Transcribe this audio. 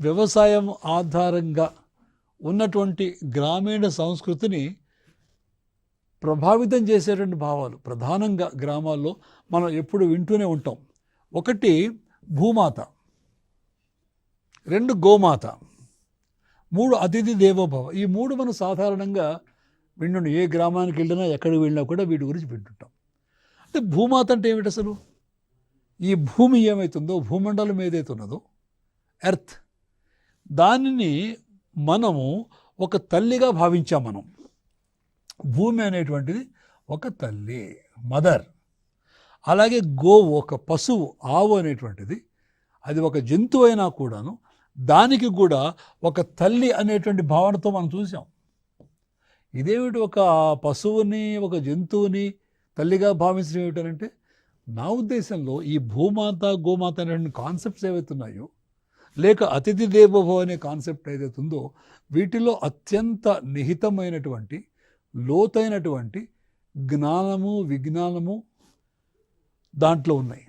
వ్యవసాయం ఆధారంగా ఉన్నటువంటి గ్రామీణ సంస్కృతిని ప్రభావితం చేసేటువంటి భావాలు. ప్రధానంగా గ్రామాల్లో మనం ఎప్పుడు వింటూనే ఉంటాం. ఒకటి భూమాత. రెండు గోమాత. మూడు అతిథి దేవోభవ. ఈ మూడు మనం సాధారణంగా వింటుండం ఏ గ్రామానికి వెళ్ళినా ఎక్కడికి వెళ్ళినా కూడా వీటి గురించి వింటుంటాం. అంటే భూమాత అంటే ఏమిటి అసలు? ఈ భూమి ఏమవుతుందో భూమండలం ఏదైతే ఉన్నదో ఎర్త్. దానిని మనము ఒక తల్లిగా భావించాం మనం. భూమి అనేటువంటిది ఒక తల్లి మదర్ అలాగే గోవు ఒక పశువు ఆవు అనేటువంటిది. అది ఒక జంతువు అయినా కూడాను దానికి కూడా ఒక తల్లి అనేటువంటి భావనతో మనం చూసాం. ఇదేమిటి ఒక పశువుని ఒక జంతువుని తల్లిగా భావించడం ఏమిటంటే నా ఉద్దేశంలో ఈ భూమాత గోమాత అనేటువంటి కాన్సెప్ట్స్ ఏవైతే ఉన్నాయో లేక అతిథి దేవభవ అనే కాన్సెప్ట్ ఏదైతే ఉందో వీటిలో అత్యంత నిహితమైనటువంటి లోతైనటువంటి జ్ఞానము విజ్ఞానము దాంట్లో ఉన్నాయి.